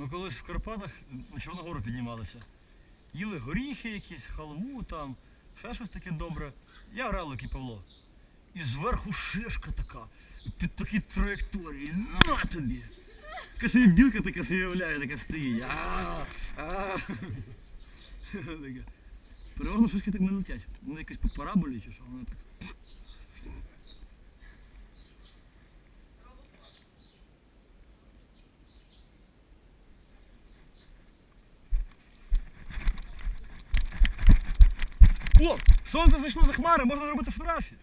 Ми колись в Карпатах на Чорногору піднімалися. Їли горіхи якісь, халму там, ще щось таке добре. Я грав, як Павло. І зверху шишка така, під такі траєкторії. На тобі! Така собі білка така собі являє, така стоїть. Переважно шишки так не летять. Вони якось по параболі чи що, вони так. О! Сонце зайшло за хмари, можна зробити фотографії.